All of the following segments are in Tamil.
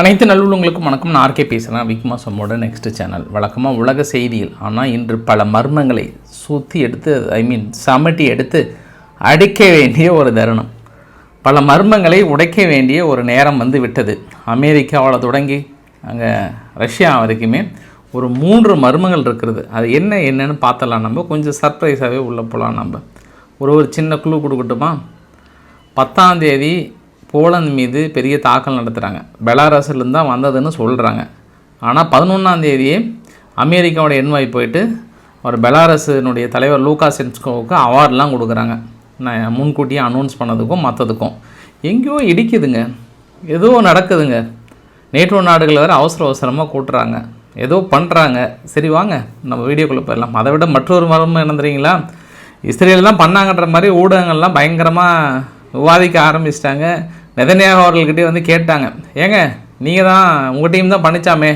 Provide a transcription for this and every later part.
அனைத்து நல்லுள்ளங்களுக்கும் வணக்கம். நான் ஆர்கே பேசுகிறேன் விக்மா சம்மோட நெக்ஸ்ட் சேனல் வழக்கமாக உலக செய்தியில். ஆனால் இன்று பல மர்மங்களை சுற்றி எடுத்து ஐ மீன் சமட்டி எடுத்து அடிக்க வேண்டிய ஒரு தருணம். பல மர்மங்களை உடைக்க வேண்டிய ஒரு நேரம் வந்து விட்டது. அமெரிக்காவில் தொடங்கி அங்கே ரஷ்யா வரைக்குமே ஒரு மூன்று மர்மங்கள் இருக்கிறது. அது என்ன என்னன்னு பார்த்தலாம் நம்ம. கொஞ்சம் சர்ப்ரைஸாகவே உள்ளே போகலாம் நம்ம. ஒரு ஒரு சின்ன குழு கொடுக்கட்டுமா? பத்தாம் தேதி போலந்து மீது பெரிய தாக்கல் நடத்துகிறாங்க பெலாரஸ்லேருந்து தான் வந்ததுன்னு சொல்கிறாங்க ஆனால் பதினொன்றாம் தேதியே அமெரிக்காவோட என்வாய் போயிட்டு ஒரு பெலாரஸினுடைய தலைவர் லூகா சென்ஸ்கோவுக்கு அவார்ட்லாம் கொடுக்குறாங்க. நான் முன்கூட்டியே அனௌன்ஸ் பண்ணதுக்கும் மற்றதுக்கும் எங்கேயோ இடிக்குதுங்க. ஏதோ நடக்குதுங்க. நேட்டோ நாடுகள் வேறு அவசர அவசரமாக கூட்டுறாங்க. ஏதோ பண்ணுறாங்க சரி வாங்க. நம்ம வீடியோக்குள்ளே போயிடலாம். அதை விட மற்றொரு மரமும் என்ன இஸ்ரேல் தான் பண்ணாங்கன்ற மாதிரி ஊடகங்கள்லாம் பயங்கரமாக விவாதிக்க ஆரம்பிச்சிட்டாங்க. நெதன்யாகு அவர்கள்கிட்டே வந்து கேட்டாங்க. ஏங்க நீங்கள் தான் உங்கள் டீம் தான் பண்ணிச்சாமே.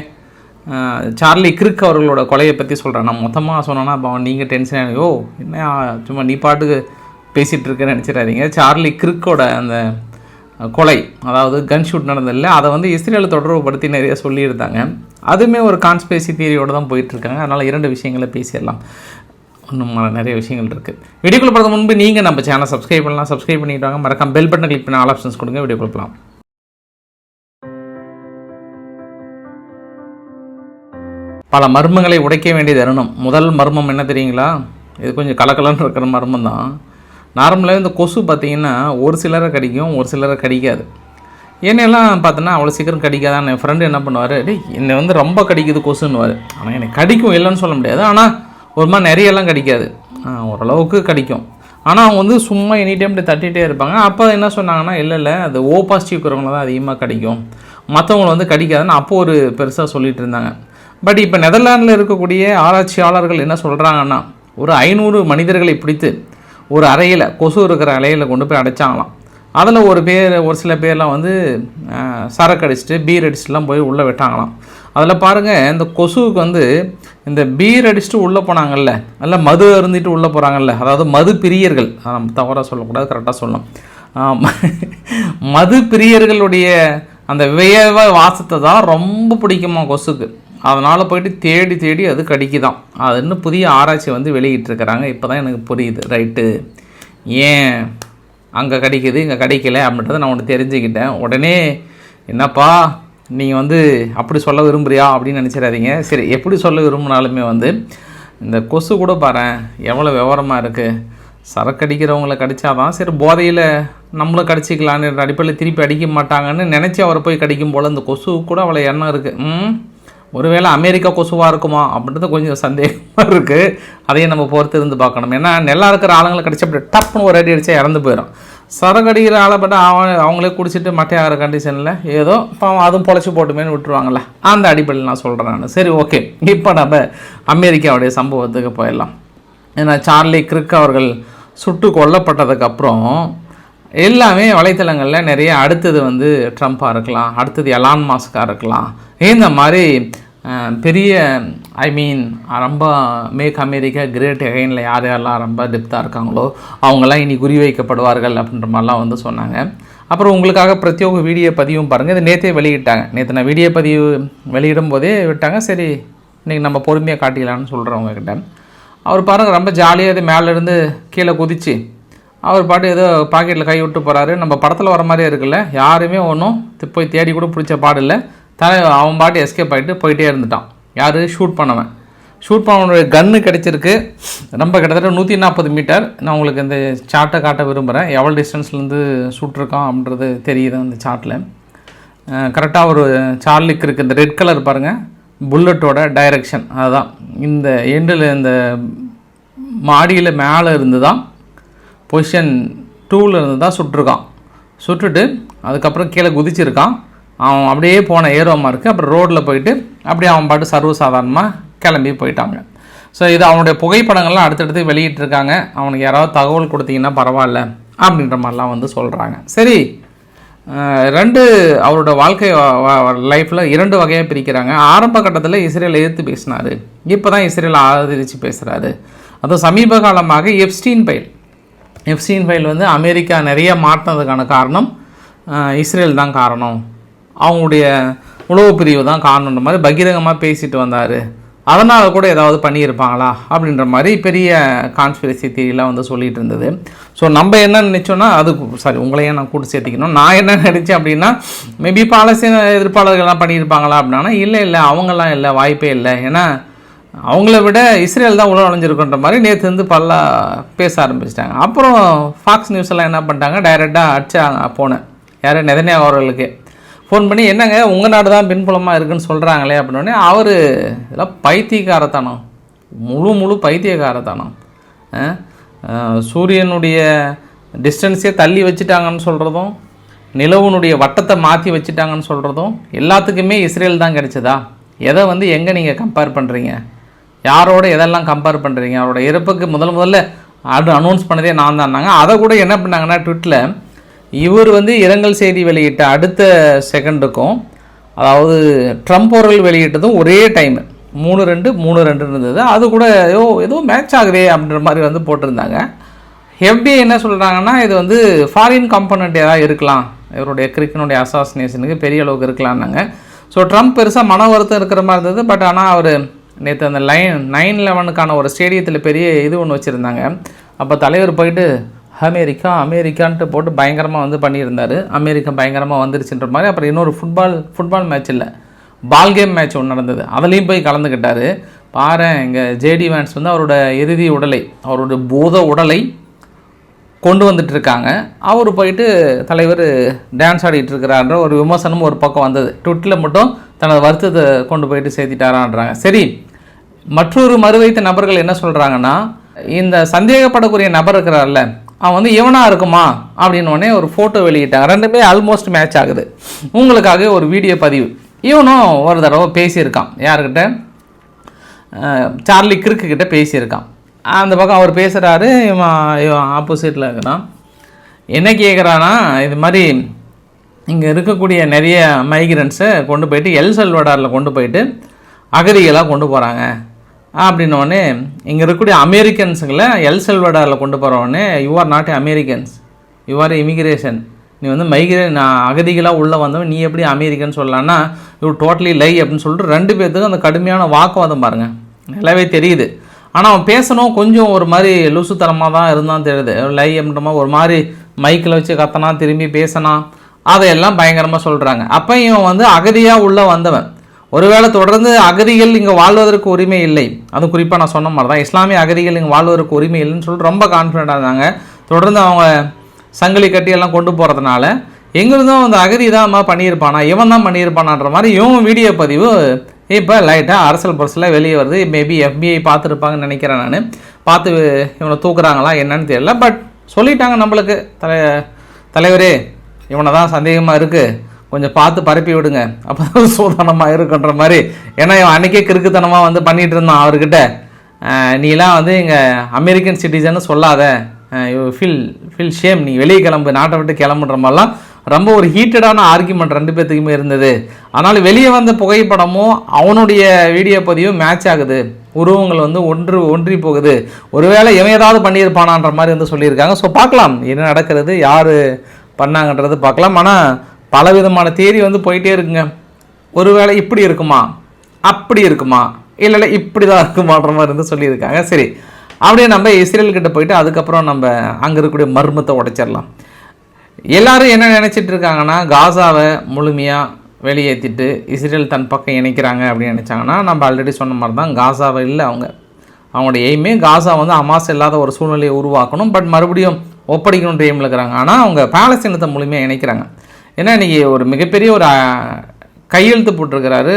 சார்லி கிரிக் அவர்களோட கொலையை பற்றி சொல்கிறேன் நான் மொத்தமாக சொன்னேன்னா அப்போ நீங்கள் டென்ஷன் ஆகி ஓ என்ன சும்மா நீ பாட்டுக்கு பேசிகிட்டு இருக்கேன்னு நினச்சிடாதீங்க. சார்லி கிரிக்கோட அந்த கொலை அதாவது கன் ஷூட் நடந்ததில்ல அதை வந்து இஸ்ரேலை தொடர்புபடுத்தி நிறைய சொல்லியிருந்தாங்க. அதுவுமே ஒரு கான்ஸ்பேசி தியரியோடு தான் போயிட்டுருக்காங்க அதனால் இரண்டு விஷயங்களை பேசிடலாம். இன்னும் நிறைய விஷயங்கள் இருக்குது வீடியோக்குள்ள போகிறது முன்பு நீங்கள் நம்ம சேனல் சப்ஸ்கிரைப் பண்ணலாம். சப்ஸ்கிரைப் பண்ணிட்டு வாங்க. மறக்காம பெல் பட்டன் கிளிக் பண்ண ஆல் ஆப்ஷன்ஸ் கொடுங்க. வீடியோ கொடுக்கலாம் பல மர்மங்களை உடைக்க வேண்டிய தருணம். முதல் மர்மம் என்ன தெரியுங்களா? இது கொஞ்சம் கலக்கலன்னு இருக்கிற மர்மம் தான். நார்மலாகவே இந்த கொசு பார்த்தீங்கன்னா ஒரு சிலரை கடிக்கும் ஒரு சிலரை கடிக்காது. என்னெல்லாம் பார்த்தோன்னா அவ்வளோ சீக்கிரம் கடிக்காதான் என் ஃப்ரெண்டு என்ன பண்ணுவார் டேய் என்னை வந்து ரொம்ப கடிக்குது கொசுன்னுவார். ஆனால் எனக்கு கடிக்கும் இல்லைன்னு சொல்ல முடியாது. ஆனால் ஒரு மாதிரி நிறையெல்லாம் கடிக்காது. ஓரளவுக்கு கடிக்கும். ஆனால் அவங்க வந்து சும்மா எனி டைம் தட்டிகிட்டே இருப்பாங்க. அப்போ என்ன சொன்னாங்கன்னா இல்லை இல்லை அது ஓ பாசிட்டிவ் இருக்கிறவங்கள தான் அதிகமாக கடிக்கும். மற்றவங்களை வந்து கிடைக்காதுன்னு அப்போது ஒரு பெருசாக சொல்லிட்டு இருந்தாங்க. பட் இப்போ நெதர்லாண்டில் இருக்கக்கூடிய ஆராய்ச்சியாளர்கள் என்ன சொல்கிறாங்கன்னா ஒரு ஐநூறு மனிதர்களை பிடித்து ஒரு அறையில் கொசு இருக்கிற அறையில் கொண்டு போய் அடைச்சாங்களாம். அதில் ஒரு பேர் ஒரு சில பேர்லாம் வந்து சரக்கு அடிச்சுட்டு பீர் அடிச்சுட்டுலாம் போய் உள்ளே விட்டாங்களாம். அதில் பாருங்கள் இந்த கொசுவுக்கு வந்து இந்த பீர் அடிச்சுட்டு உள்ளே போனாங்கல்ல அல்ல மது அருந்திட்டு உள்ளே போகிறாங்கல்ல அதாவது மது பிரியர்கள். நம்ம தவறாக சொல்லக்கூடாது கரெக்டாக சொல்லணும் மது பிரியர்களுடைய அந்த வியவ வாசத்தை தான் ரொம்ப பிடிக்குமா கொசுக்கு. அதனால் போயிட்டு தேடி தேடி அது கடிக்குதான். அது இன்னும் புதிய ஆராய்ச்சி வந்து வெளியிட்டிருக்கிறாங்க. இப்போ தான் எனக்கு புரியுது. ரைட்டு. ஏன் அங்கே கிடைக்குது இங்கே கிடைக்கல அப்படின்றத நான் ஒன்று தெரிஞ்சுக்கிட்டேன். உடனே என்னப்பா நீங்கள் வந்து அப்படி சொல்ல விரும்புகிறியா அப்படின்னு நினச்சிடாதீங்க. சரி எப்படி சொல்ல விரும்பினாலுமே வந்து இந்த கொசு கூட பாரு எவ்வளோ விவரமாக இருக்குது சரக்கு அடிக்கிறவங்கள கடிச்சாதான் சரி போதையில் நம்மளும் கடிச்சிக்கலான்னு அடிப்படையில் திருப்பி அடிக்க மாட்டாங்கன்னு நினச்சி அவரை போய் கடிக்கும் போல் இந்த கொசு கூட அவ்வளோ எண்ணம் இருக்குது ம் ஒருவேளை அமெரிக்கா கொசுவாக இருக்குமா அப்படின்றது கொஞ்சம் சந்தேகமாக இருக்குது அதையும் நம்ம பொறுத்து இருந்து பார்க்கணும். ஏன்னா நல்லா இருக்கிற ஆளுங்களை கடிச்சு அப்படி டப்புன்னு ஒரு அடி அடித்தா இறந்து போயிடும் சரகடிக்கிற ஆளப்பட்ட அவன் அவங்களே குடிச்சிட்டு மட்டையாகிற கண்டிஷனில் ஏதோ பாவம் அதுவும் பொழைச்சி போட்டுமேன்னு விட்டுருவாங்கல்ல. அந்த அடிப்படையில் நான் சொல்கிறேன் நான். சரி ஓகே. இப்போ நம்ம அமெரிக்காவுடைய சம்பவத்துக்கு போயிடலாம். ஏன்னா சார்லி கிரிக் அவர்கள் சுட்டு கொல்லப்பட்டதுக்கப்புறம் எல்லாமே வலைத்தளங்களில் நிறைய அடுத்தது வந்து ட்ரம்ப்பாக இருக்கலாம் அடுத்தது எலான் மாஸ்க்காக இருக்கலாம். இந்த மாதிரி பெரிய ஐ மீன் ரொம்ப மேக் அமெரிக்கா கிரேட் எகைனில் யார் யாரெல்லாம் ரொம்ப டெப்த்தாக இருக்காங்களோ அவங்கெல்லாம் இனி குறிவைக்கப்படுவார்கள் அப்படின்ற மாதிரிலாம் வந்து சொன்னாங்க. அப்புறம் உங்களுக்காக பிரத்யேக வீடியோ பதிவும் பாருங்கள் இது நேற்றே வெளியிட்டாங்க. நேற்று நான் வீடியோ பதிவு வெளியிடும் போதே விட்டாங்க. சரி இன்றைக்கி நம்ம பொறுமையாக காட்டிக்கலாம்னு சொல்கிறவங்க கிட்ட. அவர் பாருங்கள் ரொம்ப ஜாலியாக இது மேலேருந்து கீழே குதிச்சு அவர் பாட்டு ஏதோ பாக்கெட்டில் கை விட்டு போகிறாரு நம்ம படத்தில் வர மாதிரியே இருக்குல்ல? யாருமே ஒன்றும் போய் தேடி கூட பிடிச்ச பாடு இல்லை. தலை அவன் பாட்டு எஸ்கேப் ஆகிட்டு போயிட்டே இருந்துட்டான். யார்? ஷூட் பண்ணவன். ஷூட் பண்ணவனுடைய கன்று கிடச்சிருக்கு. ரொம்ப கிட்டத்தட்ட நூற்றி நாற்பது மீட்டர் நான் உங்களுக்கு இந்த சார்ட்டை காட்ட விரும்புகிறேன் எவ்வளோ டிஸ்டன்ஸ்லேருந்து சுட்டிருக்கான் அப்படின்றது தெரியுது அந்த சார்ட்டில் கரெக்டாக ஒரு சார்லிக்கு இருக்குது இந்த ரெட் கலர் பாருங்கள் புல்லட்டோட டைரக்ஷன் அதுதான் இந்த எண்டில் இந்த மாடியில் மேலே இருந்து தான் பொசிஷன் டூவில் இருந்து தான் சுட்டிருக்கான். சுட்டுட்டு அதுக்கப்புறம் கீழே குதிச்சிருக்கான். அவன் அப்படியே போன ஏரோமா இருக்குது அப்புறம் ரோட்டில் போயிட்டு அப்படியே அவன் பாட்டு சர்வசாதாரணமாக கிளம்பி போயிட்டாங்க. ஸோ இது அவனுடைய புகைப்படங்கள்லாம் அடுத்தடுத்து வெளியிட்டிருக்காங்க. அவனுக்கு யாராவது தகவல் கொடுத்தீங்கன்னா பரவாயில்ல அப்படின்ற மாதிரிலாம் வந்து சொல்கிறாங்க சரி ரெண்டு அவரோட வாழ்க்கை லைஃப்பில் இரண்டு வகையாக பிரிக்கிறாங்க. ஆரம்ப கட்டத்தில் இஸ்ரேல் எதிர்த்து பேசினார். இப்போ தான் இஸ்ரேல் ஆதரித்து பேசுகிறாரு அதுவும் சமீப காலமாக எப்ஸ்டீன் பைல். எப்ஸ்டீன் ஃபைல் வந்து அமெரிக்கா நிறைய மாற்றினதுக்கான காரணம் இஸ்ரேல் தான் காரணம். அவங்களுடைய உளவு பிரிவு தான் காரணன்ற மாதிரி பகிரங்கமாக பேசிட்டு வந்தார். அதனால் கூட ஏதாவது பண்ணியிருப்பாங்களா? அப்படின்ற மாதிரி பெரிய கான்ஸ்பிரசி தியரிலாம் வந்து சொல்லிகிட்டு இருந்தது. ஸோ நம்ம என்ன நினச்சோன்னா அது சாரி உங்களையே நான் கூட்டு சேர்த்திக்கணும். நான் என்ன நினச்சேன் அப்படின்னா மேபி பாலஸ்தீன எதிர்ப்பாளர்கள்லாம் பண்ணியிருப்பாங்களா அப்படின்னா இல்லை இல்லை அவங்கெல்லாம் இல்லை வாய்ப்பே இல்லை. ஏன்னா அவங்கள விட இஸ்ரேல் தான் உள்ள நுழைஞ்சிருக்குன்ற மாதிரி நேற்று வந்து பல்லா பேச ஆரம்பிச்சிட்டாங்க. அப்புறம் ஃபாக்ஸ் நியூஸ் எல்லாம் என்ன பண்ணிட்டாங்க? டைரெக்டாக அடிச்சாங்க போனேன். யார்? நெதன்யா அவர்களுக்கு. ஃபோன் பண்ணி என்னங்க உங்கள் நாடு தான் பின்புலமாக இருக்குன்னு சொல்கிறாங்களே அப்படின்னே அவர் இதெல்லாம் பைத்தியக்காரத்தனம். முழு முழு பைத்தியக்காரத்தனம். சூரியனுடைய டிஸ்டன்ஸே தள்ளி வச்சுட்டாங்கன்னு சொல்கிறதும் நிலவுனுடைய வட்டத்தை மாற்றி வச்சுட்டாங்கன்னு சொல்கிறதும் எல்லாத்துக்குமே இஸ்ரேல் தான் கிடைச்சதா? எதை வந்து எங்கே நீங்கள் கம்பேர் பண்ணுறீங்க யாரோட எதெல்லாம் கம்பேர் பண்ணுறீங்க அவரோட இறப்புக்கு முதல் முதல்ல அது அனௌன்ஸ் பண்ணதே நான் தான்னாங்க அதை கூட என்ன பண்ணாங்கன்னா ட்விட்டில் இவர் வந்து இரங்கல் செய்தி வெளியிட்ட அடுத்த செகண்டுக்கும் அதாவது ட்ரம்ப் அவர்கள் வெளியிட்டதும் ஒரே டைம் மூணு ரெண்டு மூணு ரெண்டு இருந்தது. அது கூட ஏதோ ஏதோ மேட்ச் ஆகுதே அப்படின்ற மாதிரி வந்து போட்டிருந்தாங்க. எப்படி என்ன சொல்கிறாங்கன்னா இது வந்து ஃபாரின் காம்பனண்ட் ஏதாவது இருக்கலாம். இவருடைய கிரிக்கனுடைய அசாசினேஷனுக்கு பெரிய அளவுக்கு இருக்கலாம்னாங்க. ஸோ ட்ரம்ப் பெருசாக மன வருத்தம் இருக்கிற மாதிரி இருந்தது. பட் ஆனால் அவர் நேற்று அந்த லைன் நைன் லெவனுக்கான ஒரு ஸ்டேடியத்தில் பெரிய இது ஒன்று வச்சுருந்தாங்க. அப்போ தலைவர் போயிட்டு அமெரிக்கா அமெரிக்கான்ட்டு போட்டு பயங்கரமாக வந்து பண்ணியிருந்தார். அமெரிக்கா பயங்கரமாக வந்துருச்சுன்ற மாதிரி. அப்புறம் இன்னொரு ஃபுட்பால் ஃபுட்பால் மேட்ச் இல்லை. பால் கேம் மேட்ச் ஒன்று நடந்தது. அதுலேயும் போய் கலந்துக்கிட்டார். பாரு இங்கே ஜேடி வேன்ஸ் வந்து அவரோட இறுதி உடலை அவரோட பூத உடலை கொண்டு வந்துட்டு இருக்காங்க அவர் போயிட்டு தலைவர் டான்ஸ் ஆடிட்டு இருக்கிறான்ற ஒரு விமர்சனம் ஒரு பக்கம் வந்தது. ட்விட்டில் மட்டும் தனது வருத்தத்தை கொண்டு போயிட்டு சேர்த்திட்டாரான்றாங்க சரி மற்றொரு மறுவைத்த நபர்கள் என்ன சொல்கிறாங்கன்னா இந்த சந்தேகப்படக்கூடிய நபர் இருக்கிறார்ல அவன் வந்து இவனாக இருக்குமா அப்படின்னு உடனே ஒரு ஃபோட்டோ வெளியிட்டாங்க ரெண்டுமே ஆல்மோஸ்ட் மேட்ச் ஆகுது. உங்களுக்காக ஒரு வீடியோ பதிவு. இவனும் ஒரு தடவை பேசியிருக்கான். யாருக்கிட்ட சார்லி கிறுக்கு கிட்டே பேசியிருக்கான். அந்த பக்கம் அவர் பேசுகிறாரு இவன் இவன் ஆப்போசிட்டில் இருக்கிறான். என்ன கேட்குறான்னா இது மாதிரி இங்கே இருக்கக்கூடிய நிறைய மைக்ரண்ட்ஸை கொண்டு போயிட்டு எல் செல்வடாரில் கொண்டு போயிட்டு அகதிகளாக கொண்டு போகிறாங்க அப்படின்னோடனே இங்கே இருக்கக்கூடிய அமெரிக்கன்ஸுங்களை எல் செல்வடாரில் கொண்டு போகிறவொடனே you are not Americans you are immigration நீ வந்து மைக்ரே நான் அகதிகளாக உள்ளே வந்தவன். நீ எப்படி அமெரிக்கன் சொல்லலான்னா யூ டோட்டலி லை அப்படின்னு சொல்லிட்டு ரெண்டு பேர்த்துக்கும் அந்த கடுமையான வாக்குவாதம் பாருங்கள் நல்லாவே தெரியுது. ஆனால் அவன் பேசணும் கொஞ்சம் ஒரு மாதிரி லூசுத்தனமாக தான் இருந்தான் தெரியுது லை அப்படின்ற மாதிரி ஒரு மாதிரி மைக்கில் வச்சு கத்தனா திரும்பி பேசினா அதையெல்லாம் பயங்கரமாக சொல்கிறாங்க அப்போ இவன் வந்து அகதியாக உள்ளே வந்தவன். ஒருவேளை தொடர்ந்து அகதிகள் இங்கே வாழ்வதற்கு உரிமை இல்லை. அது குறிப்பாக நான் சொன்ன மாதிரி தான் இஸ்லாமிய அகதிகள் இங்கே வாழ்வதற்கு உரிமை இல்லைன்னு சொல்லிட்டு ரொம்ப கான்ஃபிடென்ட்டாக இருந்தாங்க. தொடர்ந்து அவங்க சங்கிலி கட்டி எல்லாம் கொண்டு போகிறதுனால எங்கிருந்தும் அந்த அகதி தான் அம்மா பண்ணியிருப்பானா? இவன் தான் பண்ணியிருப்பானான்ற மாதிரி இவன் வீடியோ பதிவு இப்போ லைட்டாக அரசியல் பர்ஸில் வெளியே வருது. மேபி எஃபிஐ பார்த்துருப்பாங்கன்னு நினைக்கிறேன் நான். பார்த்து இவனை தூக்குறாங்களா என்னன்னு தெரியல. பட் சொல்லிட்டாங்க நம்மளுக்கு. தலை தலைவரே இவனை தான் சந்தேகமாக இருக்குது கொஞ்சம் பார்த்து பரப்பி விடுங்க. அப்போ தான் சூதானமாக இருக்குன்ற மாதிரி. ஏன்னா இவன் அன்றைக்கே கிறுக்குத்தனமாக வந்து பண்ணிகிட்டு இருந்தான் அவர்கிட்ட. நீலாம் வந்து இங்கே அமெரிக்கன் சிட்டிசன்னு சொல்லாத. யூ ஃபீல் ஃபீல் ஷேம் நீ வெளியே கிளம்பு நாட்டை விட்டு கிளம்புன்ற மாதிரிலாம் ரொம்ப ஒரு ஹீட்டடான ஆர்கியூமெண்ட் ரெண்டு பேர்த்துக்குமே இருந்தது. ஆனால் வெளியே வந்த புகைப்படமும் அவனுடைய வீடியோ பதிவும் மேட்ச் ஆகுது. உருவங்கள் வந்து ஒன்று ஒன்றி போகுது. ஒருவேளை இவன் ஏதாவது பண்ணியிருப்பானான்ற மாதிரி வந்து சொல்லியிருக்காங்க. ஸோ பார்க்கலாம் என்ன நடக்கிறது யார் பண்ணாங்கன்றது பார்க்கலாம். ஆனால் பலவிதமான தேரி வந்து போயிட்டே இருக்குங்க. ஒருவேளை இப்படி இருக்குமா? அப்படி இருக்குமா? இல்லை இல்லை இப்படி தான் இருக்குமான்ற மாதிரி இருந்து சொல்லியிருக்காங்க. சரி அப்படியே நம்ம இஸ்ரேல்கிட்ட போயிட்டு அதுக்கப்புறம் நம்ம அங்கே இருக்கக்கூடிய மர்மத்தை உடைச்சிடலாம். எல்லாரும் என்ன நினச்சிட்டு இருக்காங்கன்னா காசாவை முழுமையாக வெளியேற்றிட்டு இஸ்ரேல் தன் பக்கம் இணைக்கிறாங்க அப்படின்னு நினச்சாங்கன்னா நம்ம ஆல்ரெடி சொன்ன மாதிரி தான் காசாவை இல்லை அவங்க. அவங்களோட எய்மே காசா வந்து அமாஸ் இல்லாத ஒரு சூழ்நிலையை உருவாக்கணும். பட் மறுபடியும் ஒப்படைக்கணுன்ற எய்மில் இருக்கிறாங்க. ஆனால் அவங்க பாலஸ்தீனத்தை முழுமையாக இணைக்கிறாங்க. ஏன்னா இன்றைக்கி ஒரு மிகப்பெரிய ஒரு கையெழுத்து போட்டிருக்கிறாரு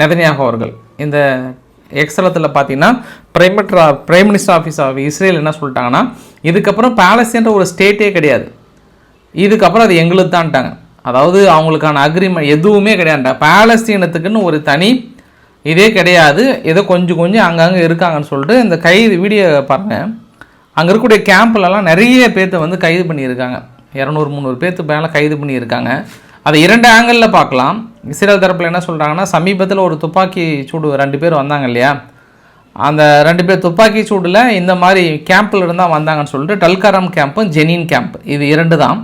நெதனியாக அவர்கள். இந்த எக்ஸலத்தில் பார்த்தீங்கன்னா பிரைமட்ரா prime minister office of Israel என்ன சொல்லிட்டாங்கன்னா இதுக்கப்புறம் பாலஸ்தீன்ற ஒரு ஸ்டேட்டே கிடையாது. இதுக்கப்புறம் அது எங்களுக்கு தான்ட்டாங்க அதாவது அவங்களுக்கான அக்ரிமெண்ட் எதுவுமே கிடையாதுடா பேலஸ்தீனத்துக்குன்னு ஒரு தனி இதே கிடையாது. ஏதோ கொஞ்சம் கொஞ்சம் அங்கங்கே இருக்காங்கன்னு சொல்லிட்டு இந்த கைது வீடியோ பாருங்கள் அங்கே இருக்கக்கூடிய கேம்ப்லலாம் நிறைய பேர்த்த வந்து கைது பண்ணியிருக்காங்க. இரநூறு முந்நூறு பேர்த்து மேலே கைது பண்ணியிருக்காங்க. அதை இரண்டு ஆங்கிளில் பார்க்கலாம். இஸ்ரேல் தரப்பில் என்ன சொல்கிறாங்கன்னா சமீபத்தில் ஒரு துப்பாக்கி சூடு ரெண்டு பேர் வந்தாங்க இல்லையா? அந்த ரெண்டு பேர் துப்பாக்கி சூடில் இந்த மாதிரி கேம்பில் இருந்தால் வந்தாங்கன்னு சொல்லிட்டு டல்காரம் கேம்பும் ஜெனின் கேம்ப். இது இரண்டு தான்.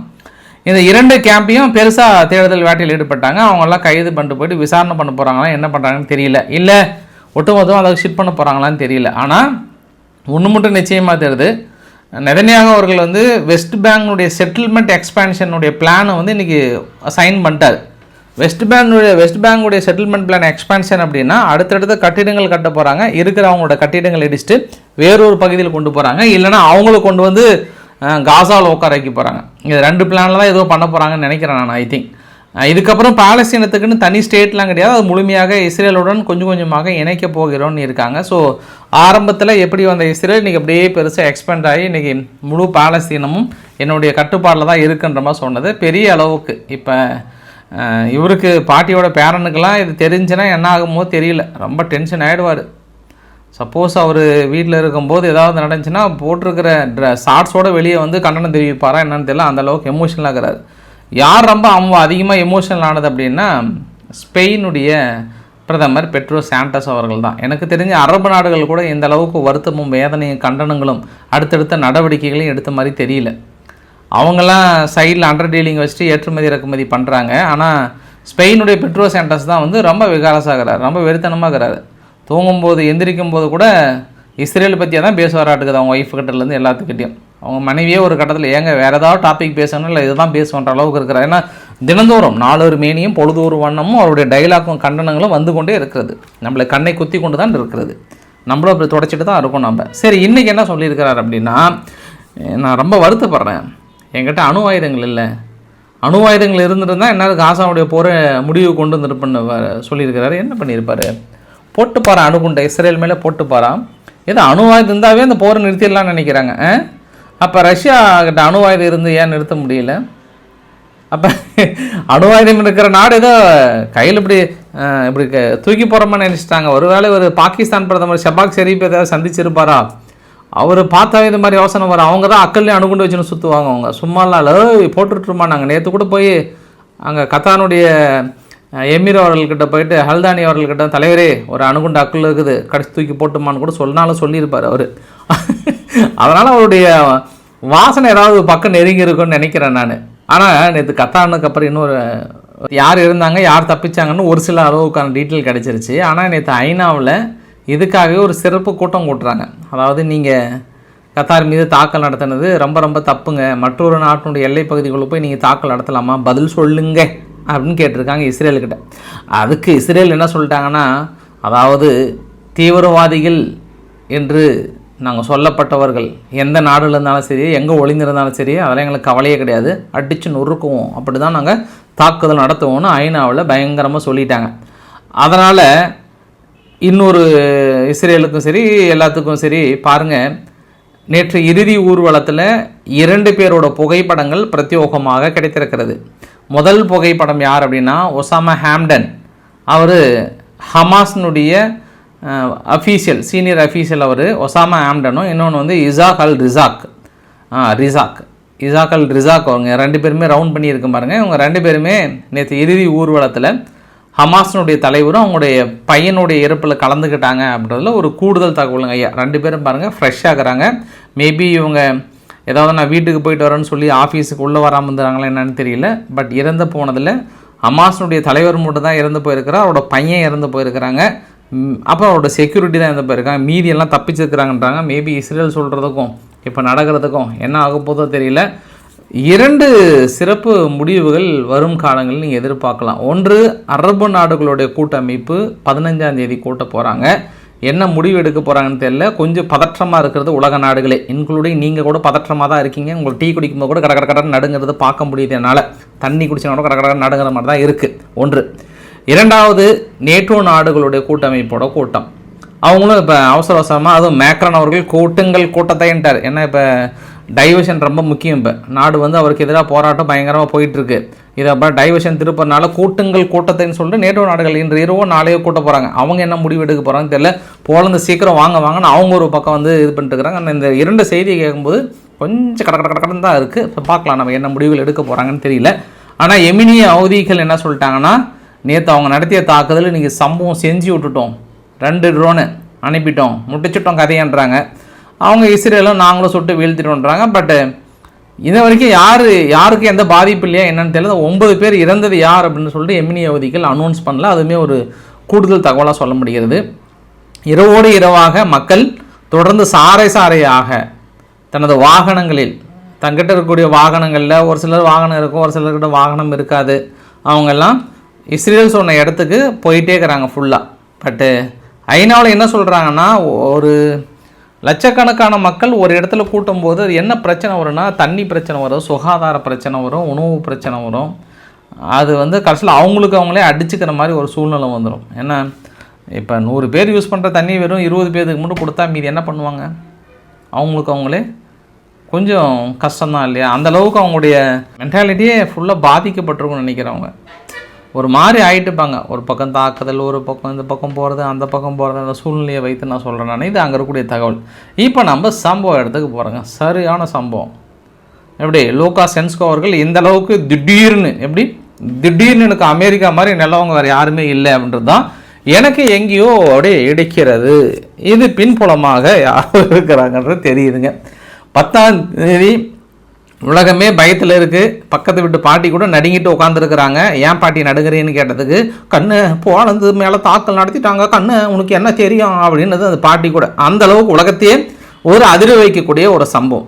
இந்த இரண்டு கேம்பையும் பெருசாக தேடுதல் வேட்டையில் ஈடுபட்டாங்க. அவங்கெல்லாம் கைது பண்ணிட்டு போயிட்டு விசாரணை பண்ண போகிறாங்களா என்ன பண்ணுறாங்கன்னு தெரியல. இல்லை ஒட்டுமொத்தமாக அதை ஷிட் பண்ண போகிறாங்களான்னு தெரியல. ஆனால் ஒன்று மட்டும் நிச்சயமாக தெரியுது. நெதன்யாக அவர்கள் வந்து வெஸ்ட் பேங்கினுடைய செட்டில்மெண்ட் எக்ஸ்பேன்ஷனுடைய பிளானை வந்து இன்றைக்கி சைன் பண்ணிட்டார். வெஸ்ட் பேங்குடைய வெஸ்ட் பேங்குடைய செட்டில்மெண்ட் பிளான் எக்ஸ்பான்ஷன் அப்படின்னா அடுத்தடுத்த கட்டிடங்கள் கட்ட போகிறாங்க இருக்கிற அவங்களோட கட்டிடங்கள் இடிச்சுட்டு வேறொரு பகுதியில் கொண்டு போகிறாங்க இல்லைன்னா அவங்கள கொண்டு வந்து காசாவில் உட்கார வைக்க போகிறாங்க இது ரெண்டு பிளானில் தான் ஏதோ பண்ண போகிறாங்கன்னு நினைக்கிறேன் நான் ஐ திங்க் இதுக்கப்புறம் பாலஸ்தீனத்துக்குன்னு தனி ஸ்டேட்லாம் கிடையாது. அது முழுமையாக இஸ்ரேலுடன் கொஞ்சம் கொஞ்சமாக இணைக்க போகிறோன்னு இருக்காங்க. ஸோ ஆரம்பத்தில் எப்படி வந்த இஸ்ரேல்? இன்றைக்கி அப்படியே பெருசாக எக்ஸ்பேண்ட் ஆகி இன்றைக்கி முழு பாலஸ்தீனமும் என்னுடைய கட்டுப்பாடில் தான் இருக்குன்ற மாதிரி சொன்னது. பெரிய அளவுக்கு இப்போ இவருக்கு பாட்டியோட பேரனுக்கெல்லாம் இது தெரிஞ்சுன்னா என்ன ஆகுமோ தெரியல. ரொம்ப டென்ஷன் ஆகிடுவார் சப்போஸ் அவர் வீட்டில் இருக்கும்போது ஏதாவது நடந்துச்சுன்னா போட்டிருக்கிற ட்ர ஷார்ட்ஸோட வெளியே வந்து கண்டனம் தெரிவிப்பாரா என்னன்னு தெரியல. அந்த அளவுக்கு எமோஷனலாக இருக்கிறார். யார் ரொம்ப அவங்க அதிகமாக எமோஷனல் ஆனது அப்படின்னா ஸ்பெயினுடைய பிரதமர் பெட்ரோ சாண்டஸ் அவர்கள் தான் எனக்கு தெரிஞ்ச அரபு நாடுகள் கூட இந்த அளவுக்கு வருத்தமும் வேதனையும் கண்டனங்களும் அடுத்தடுத்த நடவடிக்கைகளையும் எடுத்த மாதிரி தெரியல. அவங்களாம் சைடில் அண்டர் டீலிங் வச்சுட்டு ஏற்றுமதி இறக்குமதி பண்ணுறாங்க ஆனால் ஸ்பெயினுடைய பெட்ரோ சாண்டஸ் தான் வந்து ரொம்ப விகாரசாகிறார் ரொம்ப வெறித்தனமாகிறாரு. தூங்கும்போது எந்திரிக்கும் போது கூட இஸ்ரேல் பற்றியே தான் பேசுவாராட்டுக்குது அவங்க ஒய்ஃப் கிட்டலேருந்து எல்லாத்துக்கிட்டையும். அவங்க மனைவியே ஒரு கட்டத்தில் ஏங்க வேறு ஏதாவது டாபிக் பேசணும் இல்லை இதுதான் பேசுவோன்ற அளவுக்கு இருக்கிறார். ஏன்னா தினந்தோறும் நாலொரு மேனியும் பொழுது ஒரு வண்ணமும் அவருடைய டைலாக்கும் கண்டனங்களும் வந்து கொண்டே இருக்கிறது. நம்மளை கண்ணை குத்தி கொண்டு தான் இருக்கிறது. நம்மளும் அப்படி தொடச்சிட்டு தான் இருக்கோம் நம்ம சரி இன்றைக்கி என்ன சொல்லியிருக்கிறார் அப்படின்னா நான் ரொம்ப வருத்தப்படுறேன். என்கிட்ட அணு ஆயுதங்கள் இல்லை. அணு ஆயுதங்கள் இருந்திருந்தால் என்ன காசாவுடைய போரை முடிவு கொண்டு வந்திருப்பேன்னு சொல்லியிருக்கிறாரு. என்ன பண்ணியிருப்பாரு? போட்டுப்பாரா அணுகுண்டை? இஸ்ரேல் மேலே போட்டுப்பாரா? ஏதோ அணு ஆயுதம் இருந்தாவே அந்த போரை நிறுத்திடலாம்னு நினைக்கிறாங்க. அப்போ ரஷ்யா கிட்ட அணு ஆயுதம் இருந்து ஏன் நிறுத்த முடியல? அப்போ அணு ஆயுதம் இருக்கிற நாடு ஏதோ கையில் இப்படி இப்படி தூக்கி போகிறோமான்னு நினச்சிட்டாங்க. ஒருவேளை ஒரு பாகிஸ்தான் பிரதமர் ஷபாக் ஷெரீப் ஏதாவது சந்திச்சிருப்பாரா? அவர் பார்த்தாவே இது மாதிரி யோசனை வரும். அவங்க தான் அக்கல்லையும் அணுகுண்டு வச்சுன்னு சுற்றுவாங்க அவங்க. சும்மாலாம் இல்லை. போட்டுட்ருமா நாங்கள் நேற்று கூட போய் அங்கே கத்தானுடைய எமீர் அவர்கள்கிட்ட போயிட்டு ஹல்தானி அவர்கள்கிட்ட தலைவரே ஒரு அணுகுண்டு அக்கல் இருக்குது. கடைசி தூக்கி போட்டுமான்னு கூட சொன்னாலும் சொல்லியிருப்பார் அவர். அதனால் அவருடைய வாசனை ஏதாவது பக்கம் நெருங்கி இருக்கும்னு நினைக்கிறேன் நான். ஆனால் நேற்று கத்தானுக்கு அப்புறம் இன்னொரு யார் இருந்தாங்க யார் தப்பிச்சாங்கன்னு ஒரு சில அளவுக்கான டீட்டெயில் கிடச்சிருச்சு. ஆனால் நேற்று ஐநாவில் இதுக்காகவே ஒரு சிறப்பு கூட்டம் கூட்டுறாங்க. அதாவது நீங்கள் கத்தார் மீது தாக்கல் நடத்தினது ரொம்ப ரொம்ப தப்புங்க. மற்றொரு நாட்டினுடைய எல்லை பகுதிக்குள்ளே போய் நீங்கள் தாக்கல் நடத்தலாமா? பதில் சொல்லுங்க அப்படின்னு கேட்டிருக்காங்க இஸ்ரேலுக்கிட்ட அதுக்கு இஸ்ரேல் என்ன சொல்லிட்டாங்கன்னா அதாவது தீவிரவாதிகள் என்று நாங்கள் சொல்லப்பட்டவர்கள். எந்த நாடுல இருந்தாலும் சரி எங்கே ஒளிந்திருந்தாலும் சரி அதெல்லாம் எங்களுக்கு கவலையே கிடையாது. அடித்து நொறுக்குவோம். அப்படி தான் நாங்கள் தாக்குதல் நடத்துவோம்னு ஐநாவில் பயங்கரமாக சொல்லிட்டாங்க. அதனால் இன்னொரு இஸ்ரேலுக்கும் சரி எல்லாத்துக்கும் சரி பாருங்கள் நேற்று இறுதி ஊர்வலத்தில் இரண்டு பேரோட புகைப்படங்கள் பிரத்யோகமாக கிடைத்திருக்கிறது. முதல் புகைப்படம் யார் அப்படின்னா ஒசாமா ஹாம்டன். அவர் ஹமாஸ்னுடைய அஃபீஷியல் சீனியர் அஃபீஷியல் அவர் ஒசாமா ஆம்டனும் இன்னொன்று வந்து இசாக் அல் ரிசாக். ரிசாக். இசாக் அல் ரிசாக் அவங்க ரெண்டு பேருமே ரவுண்ட் பண்ணியிருக்க பாருங்கள் இவங்க ரெண்டு பேருமே நேற்று இறுதி ஊர்வலத்தில் ஹமாஸினுடைய தலைவரும் அவங்களுடைய பையனுடைய இறப்பில் கலந்துக்கிட்டாங்க அப்படின்றதுல ஒரு கூடுதல் தகவலுங்க ஐயா. ரெண்டு பேரும் பாருங்கள் ஃப்ரெஷ்ஷாகிறாங்க மேபி இவங்க ஏதாவது நான் வீட்டுக்கு போயிட்டு வரேன்னு சொல்லி ஆஃபீஸுக்கு உள்ளே வராமல் இருந்தாங்களா என்னன்னு தெரியல. பட் இறந்து போனதில் ஹமாஸினுடைய தலைவர் மட்டும் தான் இறந்து போயிருக்கிறார். அவரோட பையன் இறந்து போயிருக்கிறாங்க. அப்போ அப்புறம் அவரோட செக்யூரிட்டி தான் இறந்து போயிருக்காங்க மீதி எல்லாம் தப்பிச்சிருக்கிறாங்கன்றாங்க. மேபி இஸ்ரேல் சொல்கிறதுக்கும் இப்போ நடக்கிறதுக்கும் என்ன ஆக போதோ தெரியல. இரண்டு சிறப்பு முடிவுகள் வரும் காலங்களில் நீங்கள் எதிர்பார்க்கலாம். ஒன்று அரபு நாடுகளுடைய கூட்டமைப்பு பதினஞ்சாம் தேதி கூட்ட போகிறாங்க என்ன முடிவு எடுக்க போகிறாங்கன்னு தெரியல. கொஞ்சம் பதற்றமாக இருக்கிறது உலக நாடுகளே இன்க்ளூடிங் நீங்கள் கூட பதற்றமாக தான் இருக்கீங்க. உங்களுக்கு டீ குடிக்கும்போது கூட கட நடுங்கிறது பார்க்க முடியுது என்னால். தண்ணி குடிச்சா கூட கட கட நடுங்கிற மாதிரி தான் இருக்குது ஒன்று இரண்டாவது நேட்டோ நாடுகளுடைய கூட்டமைப்போட கூட்டம். அவங்களும் இப்போ அவசர அவசரமாக அதுவும் மேக்ரான் அவர்கள் கூட்டுங்கள் கூட்டத்தைன்ட்டார். ஏன்னா இப்போ டைவர்ஷன் ரொம்ப முக்கியம் இப்போ. நாடு வந்து அவருக்கு எதிராக போராட்டம் பயங்கரமாக போயிட்டுருக்கு. இதை அப்புறம் டைவர்ஷன் திருப்பறனால கூட்டுங்கள் கூட்டத்தைன்னு சொல்லிட்டு நேட்டோ நாடுகள் இன்று இரவோ நாளையோ கூட்ட போகிறாங்க அவங்க என்ன முடிவு எடுக்க போகிறாங்கன்னு தெரியல. போலந்து சீக்கிரம் வாங்க வாங்கன்னு அவங்க ஒரு பக்கம் வந்து இது பண்ணிட்டு இருக்கிறாங்க ஆனால் இந்த இரண்டு செய்தியை கேட்கும்போது கொஞ்சம் கடக்கட கட தான் இருக்குது இப்போ பார்க்கலாம் நம்ம என்ன முடிவுகள் எடுக்க போகிறாங்கன்னு தெரியல. ஆனால் எமினிய அவதிகள் என்ன சொல்லிட்டாங்கன்னா நேற்று அவங்க நடத்திய தாக்குதல் நீங்கள் சம்பவம் செஞ்சு விட்டுட்டோம். ரெண்டு ட்ரோனு அனுப்பிட்டோம். முடிச்சிட்டோம் கதையன்றாங்க. அவங்க இஸ்ரேலும் நாங்களும் சுட்டு வீழ்த்திட்டோன்றாங்க. பட்டு இது வரைக்கும் யார் யாருக்கும் எந்த பாதிப்பு இல்லையா என்னன்னு தெரியல. ஒன்பது பேர் இறந்தது யார் அப்படின்னு சொல்லிட்டு எமினி அவதிகள் அனௌன்ஸ் பண்ணல. அதுவுமே ஒரு கூடுதல் தகவலாக சொல்ல முடிகிறது. இரவோடு இரவாக மக்கள் தொடர்ந்து சாறை சாறையாக தனது வாகனங்களில் தங்கிட்ட இருக்கக்கூடிய வாகனங்களில் ஒரு சிலர் வாகனம் இருக்கும் ஒரு சிலர்கிட்ட வாகனம் இருக்காது. அவங்கெல்லாம் இஸ்ரேல் சொன்ன இடத்துக்கு போயிட்டே இருக்கிறாங்க ஃபுல்லாக பட்டு ஐநாவில் என்ன சொல்கிறாங்கன்னா ஒரு லட்சக்கணக்கான மக்கள் ஒரு இடத்துல கூட்டும்போது போது என்ன பிரச்சனை வரும்னா தண்ணி பிரச்சனை வரும் சுகாதார பிரச்சனை வரும் உணவு பிரச்சனை வரும். அது வந்து கடைசியில் அவங்களுக்கு அவங்களே அடிச்சுக்கிற மாதிரி ஒரு சூழ்நிலை வந்துடும் ஏன்னா இப்போ நூறு பேர் யூஸ் பண்ணுற தண்ணி வெறும் இருபது பேருக்கு மட்டும் கொடுத்தா மீதி என்ன பண்ணுவாங்க? அவங்களுக்கு அவங்களே கொஞ்சம் கஷ்டம்தான் இல்லையா? அந்த அளவுக்கு அவங்களுடைய மென்டாலிட்டியே ஃபுல்லாக பாதிக்கப்பட்டிருக்கும்னு நினைக்கிறவங்க ஒரு மாதிரி ஆயிட்டுப்பாங்க. ஒரு பக்கம் தாக்குதல் ஒரு பக்கம் இந்த பக்கம் போகிறது அந்த பக்கம் போகிறது அந்த சூழ்நிலையை வைத்து நான் சொல்கிறேன் நான். இது அங்கே இருக்கக்கூடிய தகவல். இப்போ நம்ம சம்பவ இடத்துக்கு போகிறோங்க சரியான சம்பவம். எப்படி? லோகா சென்ஸ்கோ அவர்கள் இந்த அளவுக்கு திடீர்னு எப்படி? திடீர்னு எனக்கு அமெரிக்கா மாதிரி நல்லவங்க வேறு யாருமே இல்லை அப்படின்றது தான் எனக்கு எங்கேயோ அப்படியே இடிக்கிறது. இது பின்புலமாக யாரோ இருக்கிறாங்கன்றது தெரியுதுங்க. பத்தாம் தேதி உலகமே பயத்தில் இருக்குது பக்கத்து வீட்டு பாட்டி கூட நடுங்கிட்டு உட்காந்துருக்குறாங்க ஏன் பாட்டி நடுங்குறேன்னு கேட்டதுக்கு கண்ணு போனது மேலே தாக்கல் நடத்திட்டாங்க. கண்ணு உனக்கு என்ன தெரியும்? அப்படின்னது அந்த பாட்டி கூட. அந்த அளவுக்கு உலகத்தையே ஒரு அதிர வைக்கக்கூடிய ஒரு சம்பவம்.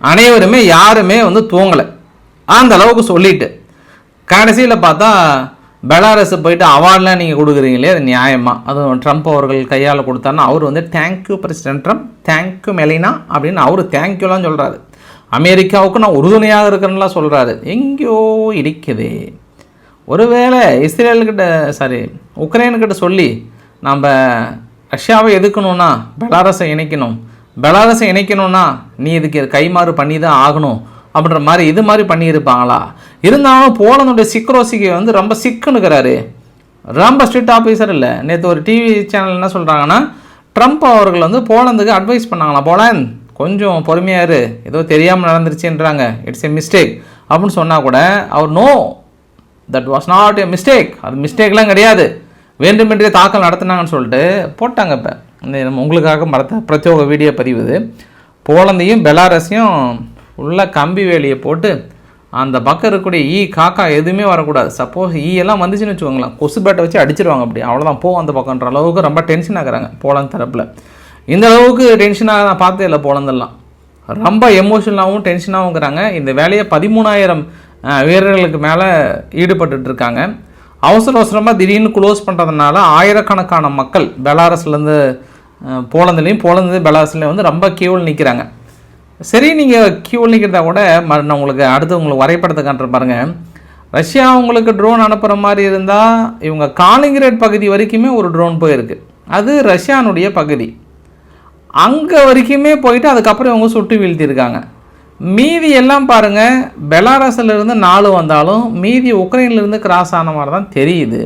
அனைவருமே யாருமே வந்து தூங்கலை. அந்த அளவுக்கு சொல்லிட்டு கடைசியில் பார்த்தா பெலாரஸ் போயிட்டு அவார்ட்லாம் நீங்கள் கொடுக்குறீங்களே அது நியாயமாக அதுவும் ட்ரம்ப் அவர்கள் கையால் கொடுத்தாருன்னா அவர் வந்து thank you president Trump thank you Melania அப்படின்னு அவர் தேங்க்யூலாம் சொல்கிறாரு அமெரிக்காவுக்கு நான் உறுதுணையாக இருக்கிறேன்லாம் சொல்கிறாரு எங்கேயோ இருக்குது ஒருவேளை இஸ்ரேல்கிட்ட சாரி உக்ரைன்கிட்ட சொல்லி நம்ம ரஷ்யாவை எதுக்கணும்னா பெலாரஸை இணைக்கணும். பெலாரஸை இணைக்கணும்னா நீ இதுக்கு கைமாறு பண்ணி தான் ஆகணும் அப்படின்ற மாதிரி இது மாதிரி பண்ணியிருப்பாங்களா? இருந்தாலும் போலந்துடைய சிக்ரோசிக்கு வந்து ரொம்ப சிக்குனுக்கிறாரு ரொம்ப ஸ்ட்ரிக்ட் ஆஃபீஸர் இல்லை. நேற்று ஒரு டிவி சேனல் என்ன சொல்கிறாங்கன்னா ட்ரம்ப் அவர்கள் வந்து போலந்துக்கு அட்வைஸ் பண்ணாங்களாம். போலந்து கொஞ்சம் பொறுமையாக இரு. ஏதோ தெரியாமல் நடந்துருச்சுன்றாங்க. இட்ஸ் எ மிஸ்டேக் அப்படின்னு சொன்னால் கூட அவர் no that was not a mistake அது மிஸ்டேக்லாம் கிடையாது. வேண்டுமென்றே தாக்கல் நடத்தினாங்கன்னு சொல்லிட்டு போட்டாங்க இப்போ. இந்த நம்ம உங்களுக்காக மறத்த பிரத்யோக வீடியோ பதிவு இது. போலந்தையும் பெலாரஸையும் உள்ள கம்பி வேலியை போட்டு அந்த பக்கம் இருக்கக்கூடிய ஈ காக்கா எதுவுமே வரக்கூடாது. சப்போஸ் ஈ எல்லாம் வந்துச்சுன்னு வச்சுக்கோங்களேன். கொசு பேட்டை வச்சு அடிச்சிருவாங்க அப்படி. அவ்வளோதான் போ அந்த பக்கம்ன்ற அளவுக்கு ரொம்ப டென்ஷன் ஆகுறாங்க. போலந்து தரப்பில். இந்த அளவுக்கு டென்ஷனாக நான் பார்த்தே இல்லை போலந்தெல்லாம். ரொம்ப எமோஷனலாகவும் இருக்கிறாங்க இந்த வேலையை பதிமூணாயிரம் வீரர்களுக்கு மேலே ஈடுபட்டு இருக்காங்க அவசர அவசரமாக திடீர்னு க்ளோஸ் பண்ணுறதுனால ஆயிரக்கணக்கான மக்கள் பெலாரஸ்லேருந்து போலந்துலேயும் போலந்து பெலாரஸ்லேயும் வந்து ரொம்ப கியூவில் நிற்கிறாங்க சரி நீங்கள் கியூவில் நிற்கிறதா கூட ம- நான் உங்களுக்கு அடுத்து உங்களுக்கு வரைபடத்தை காட்டுற பாருங்கள் ரஷ்யா உங்களுக்கு ட்ரோன் அனுப்புகிற மாதிரி இருந்தால் இவங்க காலிங்கிரேட் பகுதி வரைக்குமே ஒரு ட்ரோன் போயிருக்கு. அது ரஷ்யானுடைய பகுதி. அங்கே வரைக்குமே போயிட்டு அதுக்கப்புறம் இவங்க சுட்டு வீழ்த்தியிருக்காங்க. மீதி எல்லாம் பாருங்கள் பெலாரஸ்லேருந்து நாலு வந்தாலும் மீதி உக்ரைன்லேருந்து கிராஸ் ஆன மாதிரி தான் தெரியுது.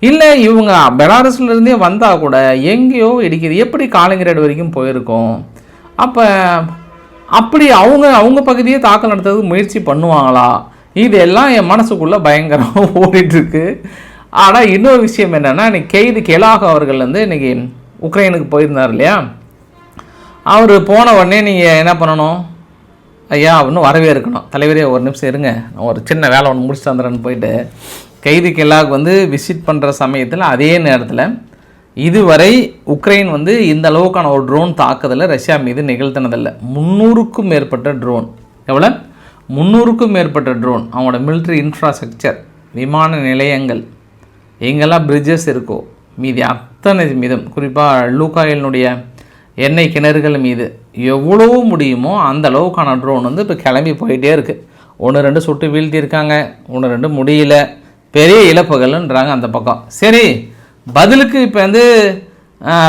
இல்லை இவங்க பெலாரஸ்லேருந்தே வந்தால் கூட எங்கேயோ இடிக்குது. எப்படி காலிங்கிரேட் வரைக்கும் போயிருக்கோம்? அப்போ அப்படி அவங்க அவங்க பகுதியே தாக்கல் நடத்துறதுக்கு முயற்சி பண்ணுவாங்களா? இதெல்லாம் என் மனசுக்குள்ளே பயங்கரமாக ஓடிட்டுருக்கு. ஆனால் இன்னொரு விஷயம் என்னென்னா இன்னைக்கு கெய்து கெலாக் அவர்கள் வந்து இன்னைக்கு உக்ரைனுக்கு போயிருந்தார் இல்லையா? அவர் போன உடனே நீங்கள் என்ன பண்ணணும்? ஐயா அப்படின்னு வரவே இருக்கணும். தலைவரே ஒரு நிமிஷம் இருங்க. நான் ஒரு சின்ன வேலை ஒன்று முடிச்சுட்டு வந்துடுறேன்னு போயிட்டு கைதி கெல்லாக் வந்து விசிட் பண்ணுற சமயத்தில் அதே நேரத்தில் இதுவரை உக்ரைன் வந்து இந்த அளவுக்கான ஒரு ட்ரோன் தாக்குதலை ரஷ்யா மீது நிகழ்த்தினதில்லை. முந்நூறுக்கும் மேற்பட்ட ட்ரோன் எவ்வளோ முந்நூறுக்கும் மேற்பட்ட ட்ரோன் அவங்களோட மிலிட்ரி இன்ஃப்ராஸ்ட்ரக்சர் விமான நிலையங்கள் எங்கெல்லாம் பிரிட்ஜஸ் இருக்கோ மீதி அத்தனை மீதும் குறிப்பாக லூகாயிலினுடைய எண்ணெய் கிணறுகள் மீது. எவ்வளோ முடியுமோ அந்த அளவுக்கான ட்ரோன் வந்து இப்போ கிளம்பி போயிட்டே இருக்குது ஒன்று ரெண்டு சுட்டு வீழ்த்தியிருக்காங்க. ஒன்று ரெண்டு முடியல. பெரிய இழப்புகள்ன்றாங்க அந்த பக்கம். சரி பதிலுக்கு இப்போ வந்து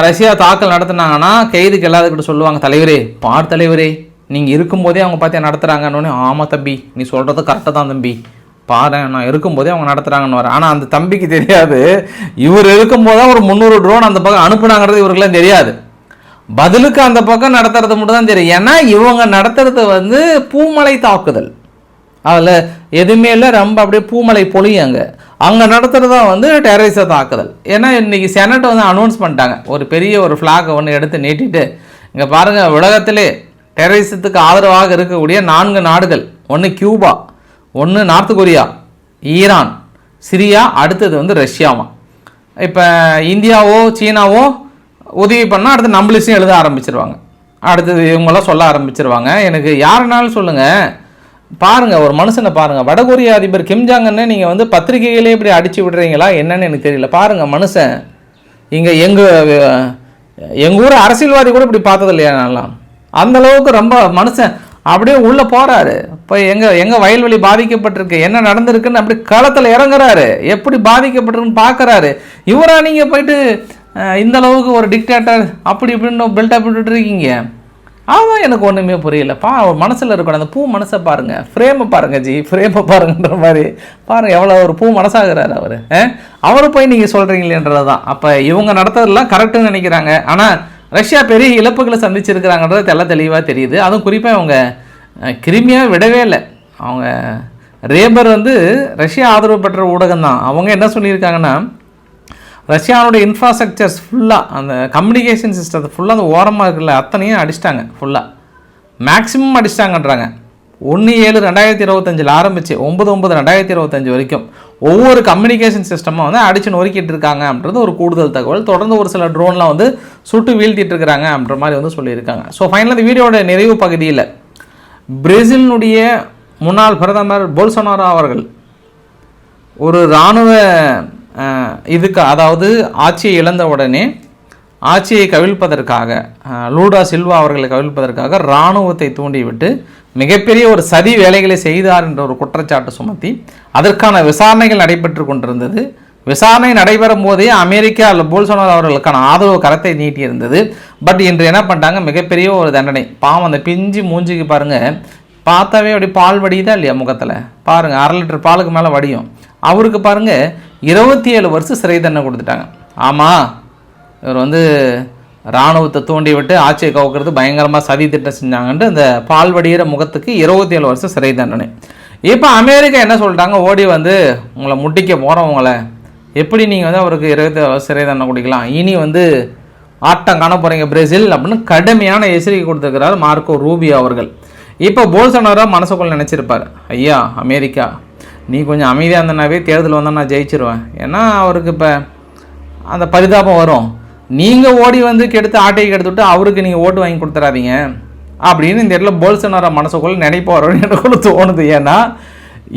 ரஷ்யா தாக்கல் நடத்துனாங்கன்னா கைதுக்கு எல்லாத்துக்கிட்ட சொல்லுவாங்க தலைவரே பார் தலைவரே நீங்கள் இருக்கும்போதே அவங்க பார்த்து நடத்துகிறாங்கன்னு ஆமாம் தம்பி நீ சொல்கிறது கரெக்டாக தான் தம்பி. பாரு நான் இருக்கும்போதே அவங்க நடத்துகிறாங்கன்னு வர ஆனால் அந்த தம்பிக்கு தெரியாது. இவர் இருக்கும்போது தான் ஒரு முந்நூறு ட்ரோன் அந்த பக்கம் அனுப்புனாங்கிறது இவருக்குலாம் தெரியாது. பதிலுக்கு அந்த பக்கம் நடத்துறது மட்டும் தான் தெரியும். ஏன்னா இவங்க நடத்துறது வந்து பூமலை தாக்குதல். அதில் எதுவுமே இல்லை ரொம்ப அப்படியே பூமலை பொழியும் அங்கே. அங்கே நடத்துகிறதா வந்து டெரரிச தாக்குதல். ஏன்னா இன்றைக்கி செனட் வந்து அனௌன்ஸ் பண்ணிட்டாங்க. ஒரு பெரிய ஒரு ஃப்ளாகை ஒன்று எடுத்து நீட்டிட்டு இங்கே பாருங்கள் உலகத்திலே டெரரிசத்துக்கு ஆதரவாக இருக்கக்கூடிய நான்கு நாடுகள். ஒன்று கியூபா ஒன்று நார்த் கொரியா ஈரான் சிரியா அடுத்தது வந்து ரஷ்யாவா. இப்போ இந்தியாவோ சீனாவோ உதவி பண்ணால் அடுத்து நம்மளிசையும் எழுத ஆரம்பிச்சிருவாங்க. அடுத்தது இவங்களாம் சொல்ல ஆரம்பிச்சிருவாங்க. எனக்கு யாருனாலும் சொல்லுங்கள் பாருங்கள் ஒரு மனுஷனை பாருங்கள் வடகொரிய அதிபர் கிம்ஜாங்கன்னு நீங்கள் வந்து பத்திரிகைகளே இப்படி அடிச்சு விடுறீங்களா? என்னன்னு எனக்கு தெரியல. பாருங்கள் மனுஷன். இங்கே எங்கள் எங்கள் ஊர் அரசியல்வாதி கூட இப்படி பார்த்தது இல்லையா நான்லாம் அந்த அளவுக்கு ரொம்ப மனுஷன் அப்படியே உள்ளே போகிறாரு இப்போ எங்கள் எங்கள் வயல்வெளி பாதிக்கப்பட்டிருக்கு? என்ன நடந்திருக்குன்னு அப்படி களத்தில் இறங்குறாரு. எப்படி பாதிக்கப்பட்டிருக்குன்னு பார்க்குறாரு இவராக நீங்கள் போயிட்டு இந்த அளவுக்கு ஒரு டிக்டேட்டர் அப்படி இப்படின்னு பில்டப் விட்டுட்டு இருக்கீங்க. ஆமாம் எனக்கு ஒன்றுமே புரியலப்பா அவர் மனசில் இருக்கணும். அந்த பூ மனசை பாருங்கள் ஃப்ரேமை பாருங்கள் ஜி. ஃப்ரேமை பாருங்கன்ற மாதிரி. பாருங்கள் எவ்வளோ ஒரு பூ மனசாகிறாரு அவர். அவரை போய் நீங்கள் சொல்கிறீங்களேன்றது தான் அப்போ இவங்க நடத்துறதெல்லாம் கரெக்டுன்னு நினைக்கிறாங்க. ஆனால் ரஷ்யா பெரிய இழப்புகளை சந்திச்சிருக்கிறாங்கன்றது தெல்ல தெளிவாக தெரியுது. அதுவும் குறிப்பாக அவங்க கிருமியாக விடவே இல்லை. அவங்க ரேபர் வந்து ரஷ்யா ஆதரவு பெற்ற ஊடகம் தான் அவங்க என்ன சொல்லியிருக்காங்கன்னா ரஷ்யாவோட இன்ஃப்ராஸ்ட்ரக்சர்ஸ் ஃபுல்லாக அந்த கம்யூனிகேஷன் சிஸ்டத்தை ஃபுல்லாக அந்த ஓரமாக இருக்குல்ல அத்தனையும் அடிச்சிட்டாங்க ஃபுல்லாக மேக்ஸிமம் அடிச்சிட்டாங்கன்றாங்க. ஒன்று ஏழு ரெண்டாயிரத்தி இருபத்தஞ்சில் ஆரம்பிச்சு ஒம்பது ஒன்பது ரெண்டாயிரத்தி இருபத்தஞ்சி வரைக்கும் ஒவ்வொரு கம்யூனிகேஷன் சிஸ்டமும் வந்து அடிச்சு நொறுக்கிட்டு இருக்காங்க அப்படின்றது ஒரு கூடுதல் தகவல். தொடர்ந்து ஒரு சில ட்ரோன்லாம் வந்து சுட்டு வீழ்த்திட்டு இருக்கிறாங்க அப்படின்ற மாதிரி வந்து சொல்லியிருக்காங்க. ஸோ ஃபைனலாக இந்த வீடியோட நிறைவு பகுதியில் பிரேசிலினுடைய முன்னாள் பிரதமர் போல்சோனாரோ அவர்கள் ஒரு இராணுவ இதுக்கு அதாவது ஆட்சியை இழந்த உடனே ஆட்சியை கவிழ்ப்பதற்காக லூடா சில்வா அவர்களை கவிழ்ப்பதற்காக இராணுவத்தை தூண்டிவிட்டு மிகப்பெரிய ஒரு சதி வேலைகளை செய்தார் என்ற ஒரு குற்றச்சாட்டு சுமத்தி அதற்கான விசாரணைகள் நடைபெற்று கொண்டிருந்தது. விசாரணை நடைபெறும் போதே அமெரிக்கா அல்ல போல்சோனார் அவர்களுக்கான ஆதரவு கரத்தை நீட்டியிருந்தது. பட் இன்று என்ன பண்ணிட்டாங்க? மிகப்பெரிய ஒரு தண்டனை. பாவம் அந்த பிஞ்சு மூஞ்சிக்கு பாருங்கள் பார்த்தாவே அப்படி பால் வடியுதா இல்லையா முகத்தில்? பாருங்க அரை லிட்டர் பாலுக்கு மேலே வடியும். அவருக்கு பாருங்கள் இருபத்தி ஏழு வருஷம் சிறை தண்டனை கொடுத்துட்டாங்க. ஆமாம் இவர் வந்து இராணுவத்தை தூண்டி விட்டு ஆட்சியை கவுக்கிறது பயங்கரமாக சதி திட்டம் செஞ்சாங்கன்ட்டு இந்த பால்வடிகிற முகத்துக்கு இருபத்தி ஏழு வருஷம் சிறை தண்டனை. இப்போ அமெரிக்கா என்ன சொல்லிட்டாங்க? ஓடி வந்து உங்களை முட்டிக்க போகிறோம் உங்களை. எப்படி நீங்கள் வந்து அவருக்கு இருபத்தி ஏழு வருஷம் சிறை தண்டனை கொடுக்கலாம்? இனி வந்து ஆட்டம் காண போகிறீங்க பிரேசில் அப்படின்னு கடுமையான எச்சரிக்கை கொடுத்துருக்கிறார் மார்க்கோ ரூபி அவர்கள். இப்போ போல்சனாரோ மனசுக்குள்ள நினச்சிருப்பார். ஐயா அமெரிக்கா நீ கொஞ்சம் அமைதியாக இருந்தனாவே தேர்தல் வந்தால் நான் ஜெயிச்சிருவேன். ஏன்னா அவருக்கு இப்போ அந்த பரிதாபம் வரும். நீங்கள் ஓடி வந்து கெடுத்து ஆட்டையை கெடுத்துட்டு அவருக்கு நீங்கள் ஓட்டு வாங்கி கொடுத்துறாதீங்க. அப்படின்னு இந்த இடத்துல போல்சனார மனசுக்குள்ள நினைப்பாரோன்னு எனக்குள்ள தோணுது. ஏன்னா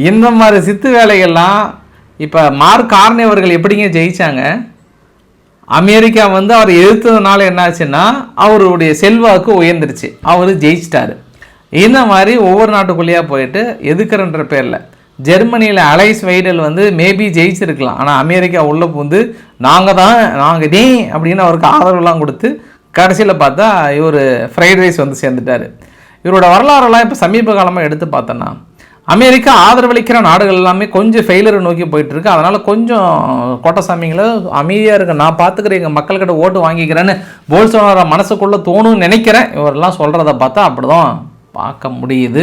இந்த மாதிரி சித்து வேலைகள்லாம் இப்போ மார்க் கார்னே அவர்கள் எப்படிங்க ஜெயித்தாங்க அமெரிக்கா வந்து அவர் எதிர்த்ததுனால என்னாச்சுன்னா அவருடைய செல்வாக்கு உயர்ந்துருச்சு. அவர் ஜெயிச்சிட்டாரு. இந்த மாதிரி ஒவ்வொரு நாட்டுக்குள்ளேயா போயிட்டு எதுக்குறன்ற பேரில் ஜெர்மனியில் அலைஸ் வைடல் வந்து மேபி ஜெயிச்சிருக்கலாம். ஆனால் அமெரிக்கா உள்ளே பூந்து நாங்கள் தான் நாங்கள் தே அப்படின்னு அவருக்கு ஆதரவுலாம் கொடுத்து கடைசியில் பார்த்தா இவர் ஃப்ரைட் ரைஸ் வந்து சேர்ந்துட்டாரு. இவரோட வரலாறெல்லாம் இப்போ சமீப காலமாக எடுத்து பார்த்தோன்னா அமெரிக்கா ஆதரவளிக்கிற நாடுகள் எல்லாமே கொஞ்சம் ஃபெயிலரை நோக்கி போயிட்டுருக்கு. அதனால் கொஞ்சம் கோட்டசாமிங்களை அமைதியாக இருக்கு நான் பார்த்துக்கிறேன் எங்கள் மக்கள்கிட்ட ஓட்டு வாங்கிக்கிறேன்னு போல்சோனார மனசுக்குள்ளே தோணும்னு நினைக்கிறேன். இவரெல்லாம் சொல்கிறத பார்த்தா அப்படிதான் பார்க்க முடியுது.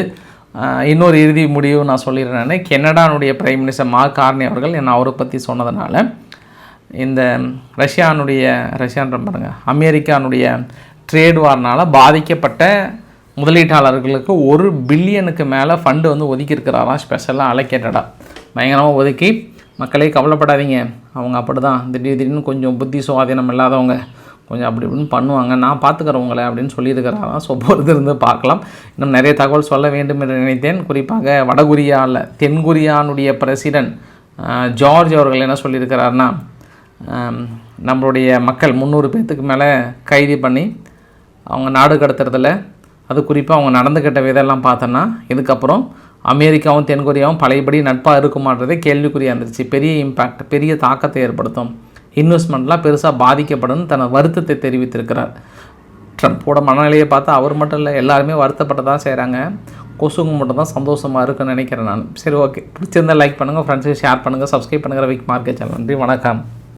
இன்னொரு இறுதி முடிவு நான் சொல்லிடுறேன் கெனடானுடைய பிரைம் மினிஸ்டர் மார்க் கார்னி அவர்கள் என்ன அவரை பற்றி சொன்னதுனால இந்த ரஷ்யானுடைய ரஷ்யான்ற பாருங்க அமெரிக்கானுடைய ட்ரேட் வார்னால் பாதிக்கப்பட்ட முதலீட்டாளர்களுக்கு ஒரு பில்லியனுக்கு மேலே ஃபண்டு வந்து ஒதுக்கியிருக்கிறாராம். ஸ்பெஷலாக அலோகேட்டடாக பயங்கரமாக ஒதுக்கி. மக்களே கவலைப்படாதீங்க. அவங்க அப்படி தான் திடீர் திடீர்னு கொஞ்சம் புத்தி சுவாதீனம் இல்லாதவங்க. கொஞ்சம் அப்படி இப்படின்னு பண்ணுவாங்க. நான் பார்த்துக்கிறேன் உங்களை அப்படின்னு சொல்லியிருக்கிறாராம். ஸோ பொறுத்து இருந்து பார்க்கலாம். இன்னும் நிறைய தகவல் சொல்ல வேண்டும் என்று நினைத்தேன். குறிப்பாக வடகொரியாவில் தென்கொரியானுடைய பிரசிடென்ட் ஜார்ஜ் அவர்கள் என்ன சொல்லியிருக்கிறாருன்னா நம்மளுடைய மக்கள் முந்நூறு பேர்த்துக்கு மேலே கைது பண்ணி அவங்க நாடு கடத்துறதுல அது குறிப்பாக அவங்க நடந்துக்கிட்ட விதெல்லாம் பார்த்தோன்னா இதுக்கப்புறம் அமெரிக்காவும் தென்கொரியாவும் பழையபடி நட்பாக இருக்குமான்றதே கேள்விக்குறியாக இருந்துச்சு. பெரிய இம்பேக்ட் பெரிய தாக்கத்தை ஏற்படுத்தும். இன்வெஸ்ட்மெண்ட்லாம் பெருசாக பாதிக்கப்படும் தன வருத்தத்தை தெரிவித்திருக்கிறார். ட்ரம்ப்போட மனநிலையை பார்த்தா அவர் மட்டும் இல்லை எல்லாருமே வருத்தப்பட்டு தான் செய்கிறாங்க கொசுங்க மட்டும் தான் சந்தோஷமாக இருக்குன்னு நினைக்கிறேன் நான். சரி ஓகே பிடிச்சிருந்தா லைக் பண்ணுங்கள் ஃப்ரெண்ட்ஸுக்கு ஷேர் பண்ணுங்கள் சப்ஸ்கிரைப் பண்ணுங்கள் விக் மார்க்கெட் சேனல் நன்றி வணக்கம்.